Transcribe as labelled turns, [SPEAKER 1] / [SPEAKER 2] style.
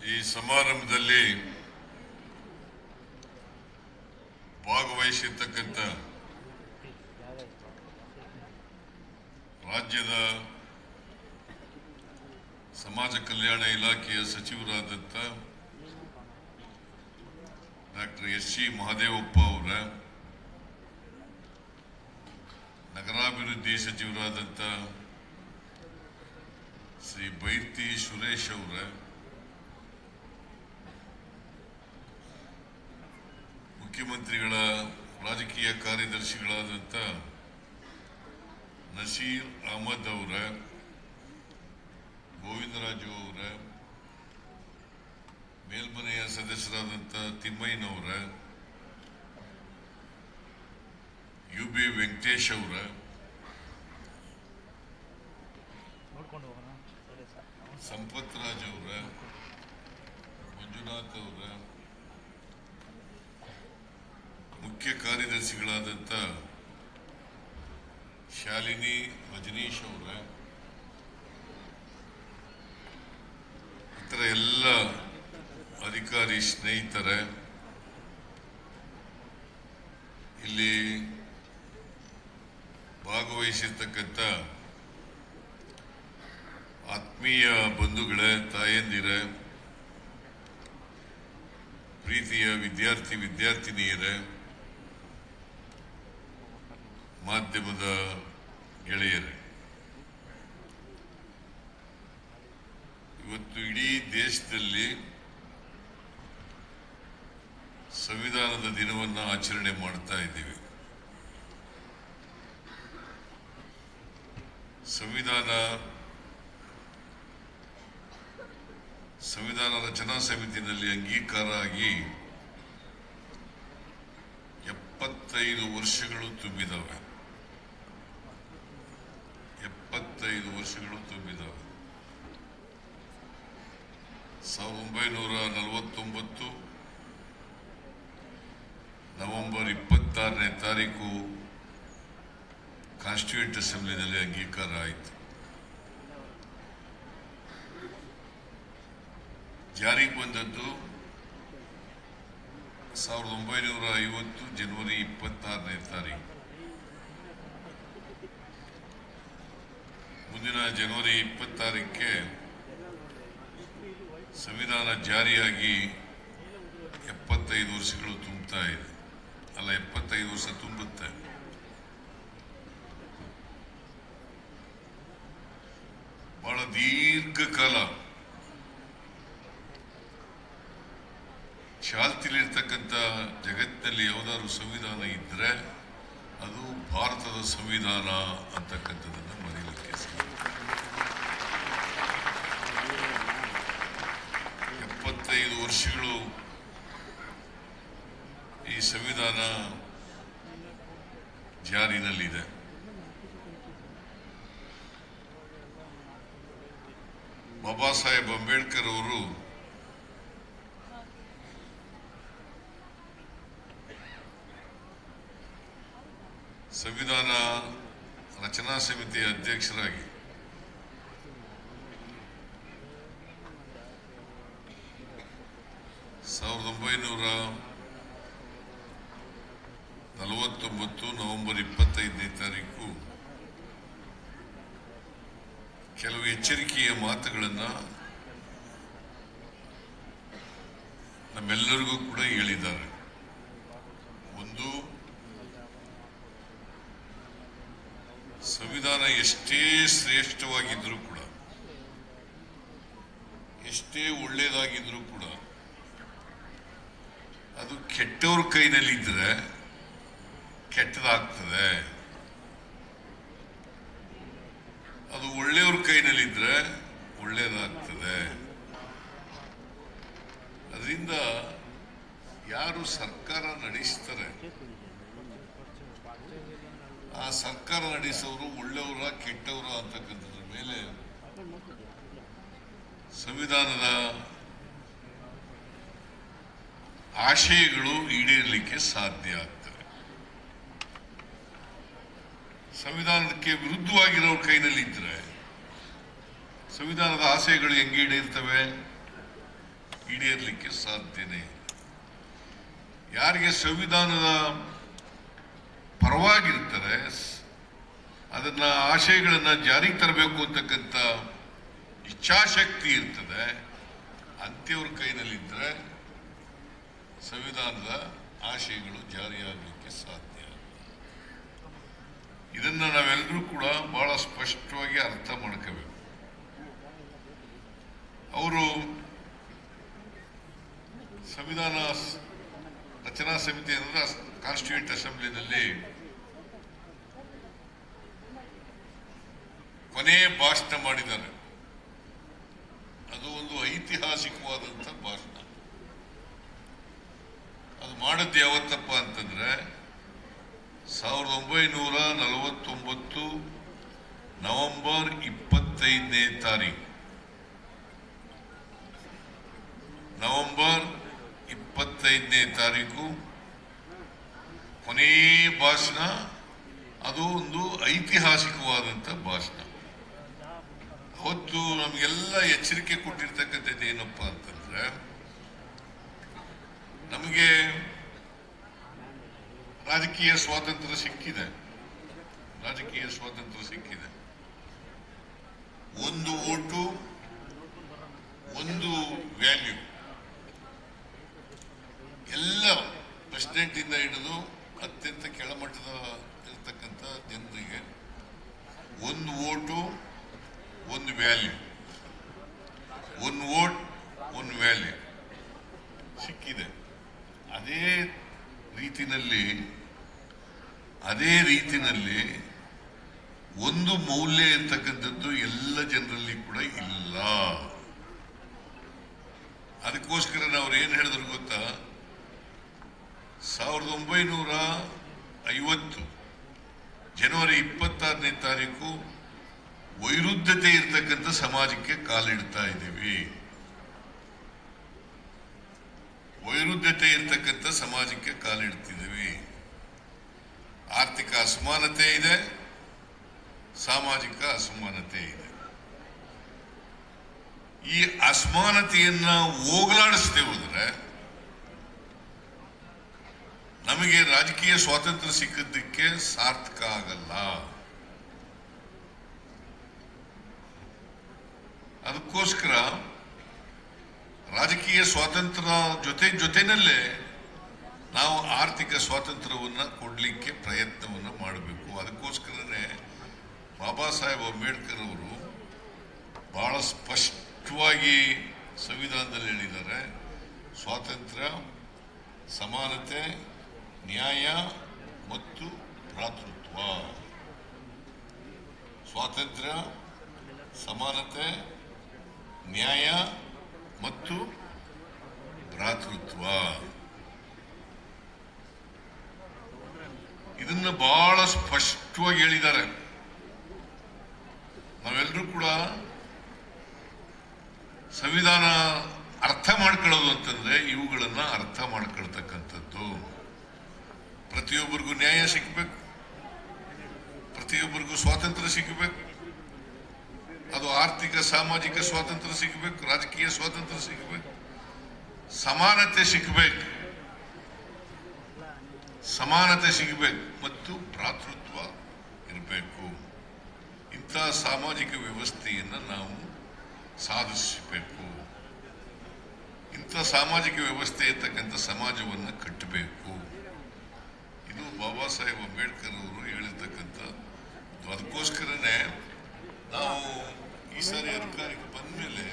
[SPEAKER 1] ಈ ಸಮಾರಂಭದಲ್ಲಿ ಭಾಗವಹಿಸಿರ್ತಕ್ಕಂಥ ರಾಜ್ಯದ ಸಮಾಜ ಕಲ್ಯಾಣ ಇಲಾಖೆಯ ಸಚಿವರಾದಂಥ ಡಾಕ್ಟರ್ ಎಸ್ ಸಿ ಮಹದೇವಪ್ಪ ಅವರ, ನಗರಾಭಿವೃದ್ಧಿ ಸಚಿವರಾದಂಥ ಶ್ರೀ ಬೈರ್ತಿ ಸುರೇಶ್ ಅವರ ಮುಖ್ಯಮಂತ್ರಿಗಳ ರಾಜಕೀಯ ಕಾರ್ಯದರ್ಶಿಗಳಾದಂಥ ನಸೀರ್ ಅಹಮದ್ ಅವರ ಗೋವಿಂದರಾಜು ಅವರ ಮೇಲ್ಮನೆಯ ಸದಸ್ಯರಾದಂಥ ತಿಮ್ಮಯ್ಯನವರ ಯು ಬಿ ವೆಂಕಟೇಶ್ ಅವರ. ಸಂಪತ್ ರಾಜ್ ಅವರ ಮಂಜುನಾಥ್ ಅವರ ಮುಖ್ಯ ಕಾರ್ಯದರ್ಶಿಗಳಾದಂಥ ಶಾಲಿನಿ ರಜನೀಶ್ ಅವರ ಇತರ ಎಲ್ಲ ಅಧಿಕಾರಿ ಸ್ನೇಹಿತರೆ, ಇಲ್ಲಿ ಭಾಗವಹಿಸಿರ್ತಕ್ಕಂಥ ಆತ್ಮೀಯ ಬಂಧುಗಳೇ, ತಾಯಂದಿರ, ಪ್ರೀತಿಯ ವಿದ್ಯಾರ್ಥಿ, ವಿದ್ಯಾರ್ಥಿನಿಯರೇ ಮಾಧ್ಯಮದ ಗೆಳೆಯರೇ, ಇವತ್ತು ಇಡೀ ದೇಶದಲ್ಲಿ ಸಂವಿಧಾನದ ದಿನವನ್ನು ಆಚರಣೆ ಮಾಡ್ತಾ ಇದ್ದೀವಿ. ಸಂವಿಧಾನ ಸಂವಿಧಾನ ರಚನಾ ಸಮಿತಿನಲ್ಲಿ ಅಂಗೀಕಾರ ಆಗಿ ಎಪ್ಪತ್ತೈದು ವರ್ಷಗಳು ತುಂಬಿದವೆ ಎಪ್ಪತ್ತೈದು ವರ್ಷಗಳು ತುಂಬಿದವು ಸಾವಿರದ ಒಂಬೈನೂರ ನಲವತ್ತೊಂಬತ್ತು ನವೆಂಬರ್ ಇಪ್ಪತ್ತಾರನೇ ತಾರೀಕು ಕಾನ್ಸ್ಟಿಟ್ಯೂಂಟ್ ಅಸೆಂಬ್ಲಿನಲ್ಲಿ ಅಂಗೀಕಾರ ಆಯಿತು. ಜಾರಿಗೆ ಬಂದದ್ದು ಸಾವಿರದ ಒಂಬೈನೂರ ಐವತ್ತು ಜನವರಿ ಇಪ್ಪತ್ತಾರನೇ ತಾರೀಕು. ಮುಂದಿನ ಜನವರಿ ಇಪ್ಪತ್ತಾರಕ್ಕೆ ಸಂವಿಧಾನ ಜಾರಿಯಾಗಿ ಎಪ್ಪತ್ತೈದು ವರ್ಷಗಳು ತುಂಬುತ್ತಾ ಇದೆ. ಅಲ್ಲ, ಎಪ್ಪತ್ತೈದು ವರ್ಷ ತುಂಬುತ್ತೆ. ಬಹಳ ದೀರ್ಘಕಾಲ ಚಾಲ್ತಿಲಿರ್ತಕ್ಕಂಥ ಜಗತ್ತಿನಲ್ಲಿ ಯಾವುದಾದ್ರು ಸಂವಿಧಾನ ಇದ್ರೆ ಅದು ಭಾರತದ ಸಂವಿಧಾನ ಅಂತಕ್ಕಂಥದ್ದನ್ನು ಮರೀಲಿಕ್ಕೆ ಸಾಧ್ಯ. ವರ್ಷಗಳು ಈ ಸಂವಿಧಾನ ಜಾರಿನಲ್ಲಿದೆ. ಬಾಬಾ ಸಾಹೇಬ್ ಅಂಬೇಡ್ಕರ್ ಅವರು ಸಂವಿಧಾನ ರಚನಾ ಸಮಿತಿಯ ಅಧ್ಯಕ್ಷರಾಗಿ ಸಾವಿರದ ಒಂಬೈನೂರ ನಲವತ್ತೊಂಬತ್ತು ನವೆಂಬರ್ ಇಪ್ಪತ್ತೈದನೇ ತಾರೀಕು ಕೆಲವು ಎಚ್ಚರಿಕೆಯ ಮಾತುಗಳನ್ನು ನಮ್ಮೆಲ್ಲರಿಗೂ ಕೂಡ ಹೇಳಿದ್ದಾರೆ. ಒಂದು, ಸಂವಿಧಾನ ಎಷ್ಟೇ ಶ್ರೇಷ್ಠವಾಗಿದ್ರೂ ಕೂಡ, ಎಷ್ಟೇ ಒಳ್ಳೆಯದಾಗಿದ್ರೂ ಕೂಡ ಕೆಟ್ಟವ್ರ ಕೈನಲ್ಲಿದ್ದರೆ ಕೆಟ್ಟದಾಗ್ತದೆ. ಅದು ಒಳ್ಳೆಯವ್ರ ಕೈನಲ್ಲಿದ್ದರೆ ಒಳ್ಳೆಯದಾಗ್ತದೆ. ಅದರಿಂದ ಯಾರು ಸರ್ಕಾರ ನಡೆಸ್ತಾರೆ, ಆ ಸರ್ಕಾರ ನಡೆಸೋರು ಒಳ್ಳೆಯವರ ಕೆಟ್ಟವರ ಅಂತಕ್ಕಂಥದ್ರ ಮೇಲೆ ಸಂವಿಧಾನದ ಆಶಯಗಳು ಈಡೇರಲಿಕ್ಕೆ ಸಾಧ್ಯ ಆಗ್ತವೆ ಸಂವಿಧಾನಕ್ಕೆ ವಿರುದ್ಧವಾಗಿರೋರ ಕೈನಲ್ಲಿ ಇದ್ರೆ ಸಂವಿಧಾನದ ಆಶಯಗಳು ಹೆಂಗೆ ಈಡೇರ್ತವೆ? ಈಡೇರಲಿಕ್ಕೆ ಸಾಧ್ಯನೇ ಯಾರಿಗೆ ಸಂವಿಧಾನದ ಪರವಾಗಿರ್ತಾರೆ ಅದನ್ನ ಆಶಯಗಳನ್ನ ಜಾರಿಗೆ ತರಬೇಕು ಅಂತಕ್ಕಂಥ ಇಚ್ಛಾಶಕ್ತಿ ಇರ್ತದೆ ಅಂತ್ಯವ್ರ ಕೈನಲ್ಲಿದ್ದರೆ ಸಂವಿಧಾನದ ಆಶಯಗಳು ಜಾರಿಯಾಗಲಿಕ್ಕೆ ಸಾಧ್ಯ. ಇದನ್ನು ನಾವೆಲ್ಲರೂ ಕೂಡ ಬಹಳ ಸ್ಪಷ್ಟವಾಗಿ ಅರ್ಥ ಮಾಡ್ಕೋಬೇಕು. ಅವರು ಸಂವಿಧಾನ ರಚನಾ ಸಮಿತಿ ಅಂದರೆ ಕಾನ್ಸ್ಟಿಟ್ಯೂಂಟ್ ಅಸೆಂಬ್ಲಿನಲ್ಲಿ ಕೊನೆ ಭಾಷಣ ಮಾಡಿದ್ದಾರೆ. ಅದು ಒಂದು ಐತಿಹಾಸಿಕವಾದಂಥ ಭಾಷಣ. ಅದು ಮಾಡಿದ್ದು ಯಾವತ್ತಪ್ಪ ಅಂತಂದ್ರೆ ಸಾವಿರದ ಒಂಬೈನೂರ ನಲವತ್ತೊಂಬತ್ತು ನವೆಂಬರ್ ಇಪ್ಪತ್ತೈದನೇ ತಾರೀಕು. ನವೆಂಬರ್ ಇಪ್ಪತ್ತೈದನೇ ತಾರೀಕು ಕೊನೇ ಭಾಷಣ, ಅದು ಒಂದು ಐತಿಹಾಸಿಕವಾದಂಥ ಭಾಷಣ. ಅವತ್ತು ನಮಗೆಲ್ಲ ಎಚ್ಚರಿಕೆ ಕೊಟ್ಟಿರ್ತಕ್ಕಂಥದ್ದು ಏನಪ್ಪ ಅಂತಂದ್ರೆ ನಮಗೆ ರಾಜಕೀಯ ಸ್ವಾತಂತ್ರ್ಯ ಸಿಕ್ಕಿದೆ. ರಾಜಕೀಯ ಸ್ವಾತಂತ್ರ್ಯ ಸಿಕ್ಕಿದೆ. ಒಂದು ಓಟು, ಒಂದು ವ್ಯಾಲ್ಯೂ. ಎಲ್ಲ ಪ್ರೆಸಿಡೆಂಟ್ ಇಂದ ಹಿಡಿದು ಅತ್ಯಂತ ಕೆಳಮಟ್ಟದ ಇರತಕ್ಕಂಥ ಜನರಿಗೆ ಒಂದು ಓಟು ಒಂದು ವ್ಯಾಲ್ಯೂ ಒಂದು ವೋಟ್ ಒಂದು ವ್ಯಾಲ್ಯೂ ಸಿಕ್ಕಿದೆ ಅದೇ ರೀತಿನಲ್ಲಿ ಅದೇ ರೀತಿನಲ್ಲಿ ಒಂದು ಮೌಲ್ಯ ಇರ್ತಕ್ಕಂಥದ್ದು ಎಲ್ಲ ಜನರಲ್ಲಿ ಕೂಡ ಇಲ್ಲ. ಅದಕ್ಕೋಸ್ಕರ ನಾವು ಏನು ಹೇಳಿದ್ರು ಗೊತ್ತಾ? ಸಾವಿರದ ಒಂಬೈನೂರ ಐವತ್ತು ಜನವರಿ ಇಪ್ಪತ್ತಾರನೇ ತಾರೀಕು ವೈರುದ್ಧತೆ ಇರ್ತಕ್ಕಂಥ ಸಮಾಜಕ್ಕೆ ಕಾಲಿಡ್ತಾ ಇದ್ದೀವಿ. ವೈರುದ್ಧತೆ ಇರ್ತಕ್ಕಂಥ ಸಮಾಜಕ್ಕೆ ಕಾಲಿಡ್ತಿದ್ದೀವಿ ಆರ್ಥಿಕ ಅಸಮಾನತೆ ಇದೆ. ಸಾಮಾಜಿಕ ಅಸಮಾನತೆ ಇದೆ. ಈ ಅಸಮಾನತೆಯನ್ನ ಹೋಗಲಾಡಿಸದೆ ಹೋದ್ರೆ ನಮಗೆ ರಾಜಕೀಯ ಸ್ವಾತಂತ್ರ್ಯ ಸಿಕ್ಕಿದ್ದಕ್ಕೆ ಸಾರ್ಥಕ ಆಗಲ್ಲ. ಅದಕ್ಕೋಸ್ಕರ ರಾಜಕೀಯ ಸ್ವಾತಂತ್ರ್ಯ ಜೊತೆ, ಜೊತೆನಲ್ಲೇ ನಾವು ಆರ್ಥಿಕ ಸ್ವಾತಂತ್ರ್ಯವನ್ನು ಕೊಡಲಿಕ್ಕೆ ಪ್ರಯತ್ನವನ್ನು ಮಾಡಬೇಕು. ಅದಕ್ಕೋಸ್ಕರನೇ ಬಾಬಾ ಸಾಹೇಬ್ ಅಂಬೇಡ್ಕರ್ ಅವರು ಬಹಳ ಸ್ಪಷ್ಟವಾಗಿ ಸಂವಿಧಾನದಲ್ಲಿ ಹೇಳಿದ್ದಾರೆ. ಸ್ವಾತಂತ್ರ್ಯ, ಸಮಾನತೆ, ನ್ಯಾಯ ಮತ್ತು ಭ್ರಾತೃತ್ವ. ಸ್ವಾತಂತ್ರ್ಯ, ಸಮಾನತೆ, ನ್ಯಾಯ ಮತ್ತು ಭ್ರಾತೃತ್ವ. ಇದನ್ನು ಬಹಳ ಸ್ಪಷ್ಟವಾಗಿ ಹೇಳಿದ್ದಾರೆ. ನಾವೆಲ್ಲರೂ ಕೂಡ ಸಂವಿಧಾನ ಅರ್ಥ ಮಾಡ್ಕೊಳ್ಳೋದು ಅಂತಂದ್ರೆ ಇವುಗಳನ್ನು ಅರ್ಥ ಮಾಡ್ಕೊಳ್ತಕ್ಕಂಥದ್ದು. ಪ್ರತಿಯೊಬ್ಬರಿಗೂ ನ್ಯಾಯ ಸಿಗಬೇಕು. ಪ್ರತಿಯೊಬ್ಬರಿಗೂ ಸ್ವಾತಂತ್ರ್ಯ ಸಿಗಬೇಕು. ಅದು ಆರ್ಥಿಕ, ಸಾಮಾಜಿಕ ಸ್ವಾತಂತ್ರ್ಯ ಸಿಗಬೇಕು, ರಾಜಕೀಯ ಸ್ವಾತಂತ್ರ್ಯ ಸಿಗಬೇಕು. ಸಮಾನತೆ ಸಿಗಬೇಕು. ಸಮಾನತೆ ಸಿಗಬೇಕು ಮತ್ತು ಭ್ರಾತೃತ್ವ ಇರಬೇಕು. ಇಂತಹ ಸಾಮಾಜಿಕ ವ್ಯವಸ್ಥೆಯನ್ನು ನಾವು ಸಾಧಿಸಬೇಕು. ಇಂಥ ಸಾಮಾಜಿಕ ವ್ಯವಸ್ಥೆ ಇರ್ತಕ್ಕಂಥ ಸಮಾಜವನ್ನು ಕಟ್ಟಬೇಕು. ಇದು ಬಾಬಾ ಸಾಹೇಬ್ ಅಂಬೇಡ್ಕರ್ ಅವರು ಹೇಳಿರ್ತಕ್ಕಂಥ ಅದಕ್ಕೋಸ್ಕರನೇ ನಾವು ಈ ಸಾರಿ ಅಧಿಕಾರಕ್ಕೆ ಬಂದ ಮೇಲೆ